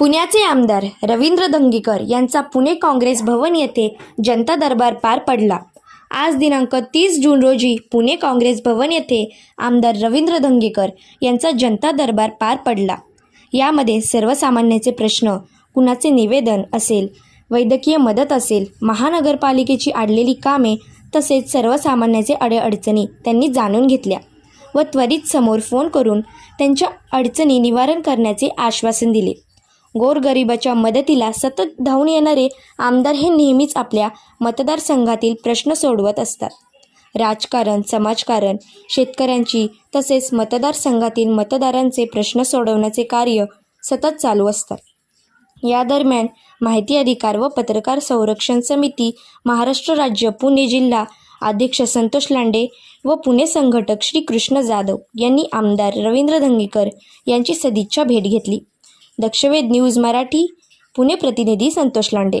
पुण्याचे आमदार रवींद्र दंगेकर यांचा पुणे काँग्रेस भवन येथे जनता दरबार पार पडला. आज दिनांक तीस जून रोजी पुणे काँग्रेस भवन येथे आमदार रवींद्र धंगेकर यांचा जनता दरबार पार पडला. यामध्ये सर्वसामान्याचे प्रश्न कुणाचे निवेदन असेल वैद्यकीय मदत असेल महानगरपालिकेची आडलेली कामे तसेच सर्वसामान्यांचे अडीअडचणी त्यांनी जाणून घेतल्या व त्वरित समोर फोन करून त्यांच्या अडचणी निवारण करण्याचे आश्वासन दिले. गोरगरिबाच्या मदतीला सतत धावून येणारे आमदार हे नेहमीच आपल्या मतदारसंघातील प्रश्न सोडवत असतात. राजकारण समाजकारण शेतकऱ्यांची तसेच मतदारसंघातील मतदारांचे प्रश्न सोडवण्याचे कार्य सतत चालू असतात. या दरम्यान माहिती अधिकार व पत्रकार संरक्षण समिती महाराष्ट्र राज्य पुणे जिल्हा अध्यक्ष संतोष लांडे व पुणे संघटक श्री कृष्ण जाधव यांनी आमदार रवींद्र धंगेकर यांची सदिच्छा भेट घेतली. दक्षवेध न्यूज मराठी पुणे प्रतिनिधी संतोष लांडे.